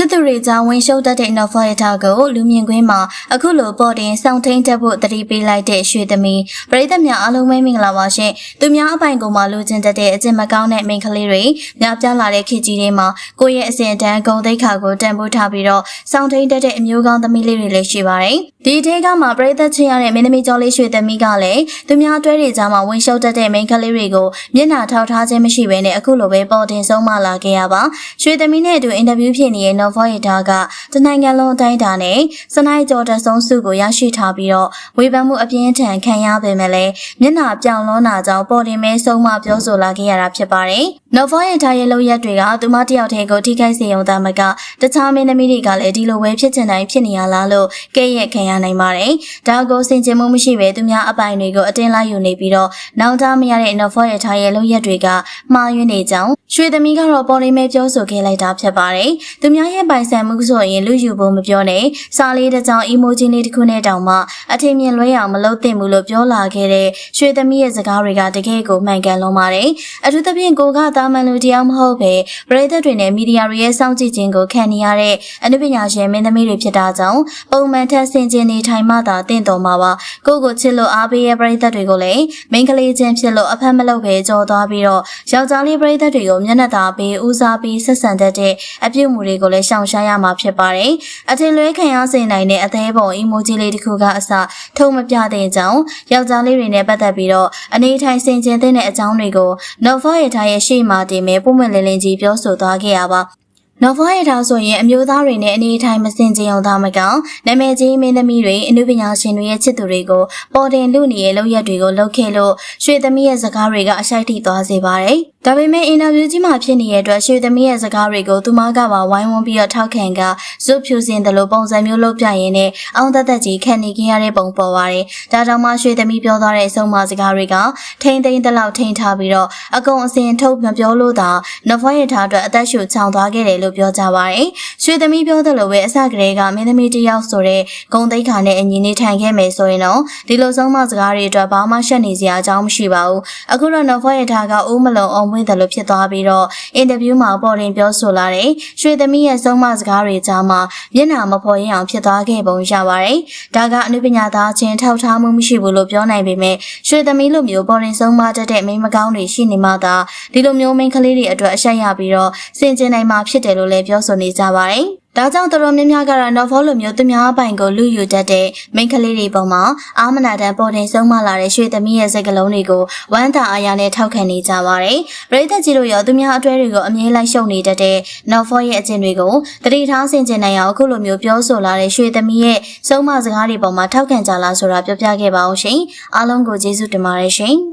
စစ်သူတွေကြောင့်ဝင်ရှုပ်တတ်တဲ့ Novoeta ကိုလူမြင်ကွင်းမှာအခုလိုပေါ်တင်စောင့်ထိန်တက်ဖို့တတိပေးလိုက်တဲ့ရွှေသမီးပရိသတ်များအားလုံးပဲမင်္ဂလာပါရှင်။သူများအပိုင်ကိုမှလိုချင်တတ်တဲ့အကျင့်မကောင်းတဲ့မိန်းကလေးတွေများပြားလာတဲ့ခေတ်ကြီးတွေမှာကိုယ့်ရဲ့အစဉ်အတန်းဂုံသိက္ခာကိုတန်ဖိုးထားပြီးတော့စောင့်ထိန်တတ်တဲ့အမျိုးကောင်းသမီးလေးတွေလည်းရှိပါတယ်။ဒီအထက်ကမှပရိသတ်ချင်းရတဲ့မင်းသမီးကျော်လေးရွှေသမီးကလည်းသူများအတွဲတွေကြားမှာဝင်ရှုပ်တတ်တဲ့မိန်းကလေးတွေကိုမျက်နှာထောက်ထားခြင်းမရှိဘဲနဲ့အခုလိုပဲပေါ်တင်ဆုံးမလာခဲ့ရပါ။ရွှေသမီးနဲ့အတူအင်တာဗျူးဖြစ်နေတဲ့ Novoeta ကတနိုင်ငံလုံးအတိုင်းအတာနဲ့စနိုက်ကျော်တဆုံးစုကိုရရှိထားပြီးတော့ဝေဖန်မှုအပြင်းထန်ခံရပေမဲ့လည်းမျက်နှာပြောင်လွန်းတာကြောင့်ပေါ်တင်မဲဆုံးမပြောဆိုလာခဲ့ရတာဖြစ်ပါတယ်။ Novoeta ရဲ့လုပ်ရက်တွေကသူမတယောက်တည်းကိုထိခိုက်စေရုံသာမကတခြားမင်းသမီးတွေကလည်းဒီလိုပဲဖြစ်ချင်တိုင်းဖြစ်နေရလားလို့ကဲ့ရဲ့ခံရနိုင်ပါတယ်။ဒါကိုစင်ကြင်မှုမရှိပဲသူများအပိုင်တွေကိုအတင်းလိုက်ယူနေပြီးတော့နောက်သားမရတဲ့ Novoeta ရဲ့လုပ်ရက်တွေကမှားယွင်းနေကြောင်းရွှေသမီးကတော့ပေါ်နေမဲပြောဆိုခဲ့လိုက်တာဖြစ်ပါတယ်။သူများရဲ့ပိုင်ဆိုင်မှုဆိုရင်လူယူဖို့မပြောနဲ့စာလေးတစ်ကြောင် emoji လေးတစ်ခုနဲ့တောင်မှအထင်မြင်လွဲအောင်မလုပ်သင့်ဘူးလို့ပြောလာခဲ့တဲ့ရွှေသမီးရဲ့စကားတွေကတကယ်ကိုမှန်ကန်လုံးပါတယ်။အထူးသဖြင့်ကိုကတာမန်လူတယောက်မဟုတ်ပဲပရိသတ်တွေနဲ့မီဒီယာတွေရဲ့စောင့်ကြည့်ခြင်းကိုခံနေရတဲ့အနုပညာရှင်မင်းသမီးတွေဖြစ်တာကြောင့်ပုံမှန်ထက်ဆင်ကျင်နေထိုင်မှသာတင့်တော်မှာပါကိုကိုချစ်လို့အားပေးရဲ့ပရိသတ်တွေကိုလည်းမိန်းကလေးချင်းဖြစ်လို့အဖက်မလုပ်ပဲကြော်သွားပြီးတော့ယောက်ျားလေးပရိသတ်တွေကိုမျက်နှာသာပေးဦးစားပေးဆက်ဆံတတ်တဲ့အပြုတ်မှုတွေကိုလည်းရှောင်ရှားရမှာဖြစ်ပါတယ်အထင်လွဲခံရစေနိုင်တဲ့အသေးပုံ emoji လေးတစ်ခုကအစထုံမပြတဲ့အကြောင်းယောက်ျားလေးတွေနဲ့ပတ်သက်ပြီးတော့အနေထိုင်ဆင်ကျင်တဲ့အကြောင်းတွေကို Nova ရဲ့ထားရဲ့ရှေ့မှာတင်မဲ့ပုံမှန်လင်းလင်းကြီးပြောဆိုသွားခဲ့ရပါ နော်ဖွားရထားဆိုရင်အမျိုးသားတွေနဲ့အနေအထိုင်မစင်ကြအောင်သားမကောင်နာမည်ကြီးမင်းသမီးတွေအနုပညာရှင်တွေရဲ့ချစ်သူတွေကိုပေါ်တင်လူနေရဲ့လောက်ရက်တွေကိုလှုပ်ခဲ့လို့ရွှေသမီးရဲ့စကားတွေကအရှိုက်ထိသွားစေပါတယ်။ဒါပေမဲ့အင်တာဗျူးကြီးမှာဖြစ်နေတဲ့အတွက်ရွှေသမီးရဲ့စကားတွေကိုသူမကပါဝိုင်းဝန်းပြီးတော့ထောက်ခံကဇွတ်ဖြူစင်တယ်လို့ပုံစံမျိုးလုပ်ပြရင်းနဲ့အောင်သက်သက်ကြီးခံနေခဲ့ရတဲ့ပုံပေါ်ပါတယ်။ဒါကြောင့်မှရွှေသမီးပြောသွားတဲ့အဆုံးအမစကားတွေကထိမ့်သိမ့်တလောက်ထိမ့်ထားပြီးတော့အကုန်အစင်ထုတ်မပြောလို့သာနော်ဖွားရထားအတွက်အသက်ရှူချောင်သွားခဲ့တယ်လို့ပြောကြပါတယ်။ရွှေသမီးပြောသလိုပဲအစကတည်းကမင်းသမီးတယောက်ဆိုတဲ့ဂုံသိက္ခာနဲ့အညီနေထိုင်ခဲ့မယ်ဆိုရင်တော့ဒီလိုဆုံးမစကားတွေအတွက်ဘာမှရှက်နေစရာအကြောင်းမရှိပါဘူး။အခုတော့နော်ဖွားရထားကအိုးမလုံးအောင်မွေးတယ်လို့ဖြစ်သွားပြီးတော့အင်တာဗျူးမှာပေါ်တင်ပြောဆိုလာတဲ့ရွှေသမီးရဲ့ဆုံးမစကားတွေကြားမှာမျက်နှာမဖော်ရအောင်ဖြစ်သွားခဲ့ပုံရပါတယ်။ဒါကအနုပညာသားချင်းထောက်ထားမှုမရှိဘူးလို့ပြောနိုင်ပေမဲ့ရွှေသမီးလိုမျိုးပေါ်တင်ဆုံးမတတ်တဲ့မိန်းမကောင်းတွေရှိနေမှသာဒီလိုမျိုးမိန်းကလေးတွေအတွက်အဆက်ရပြီးတော့စင်ကျင်နိုင်မှာဖြစ်တယ်လို့လည်းပြောဆိုနေကြပါတယ်။ ဒါကြောင့်တော်တော်များများကတော့ novel လိုမျိုးသူများပိုင်ကိုလူယူတတ်တဲ့မိန်းကလေးတွေပုံမှာအာမနာတန်ပေါ်တင်ဆုံးမလာတဲ့ရွှေသမီးရဲ့စကားလုံးတွေကိုဝမ်းသာအားရနဲ့ထောက်ခံနေကြပါတယ်။ပရိသတ်ကြီးတို့ရောသူများအတွဲတွေကိုအမြဲလိုက်ရှုံနေတတ်တဲ့ novel ရဲ့အကျင့်တွေကိုတတိထားဆင်ကျင်နိုင်အောင်အခုလိုမျိုးပြောဆိုလာတဲ့ရွှေသမီးရဲ့ဆုံးမစကားတွေပုံမှာထောက်ခံကြလားဆိုတာပြောပြခဲ့ပါအောင်ရှင်။အားလုံးကိုကျေးဇူးတင်ပါတယ်ရှင်။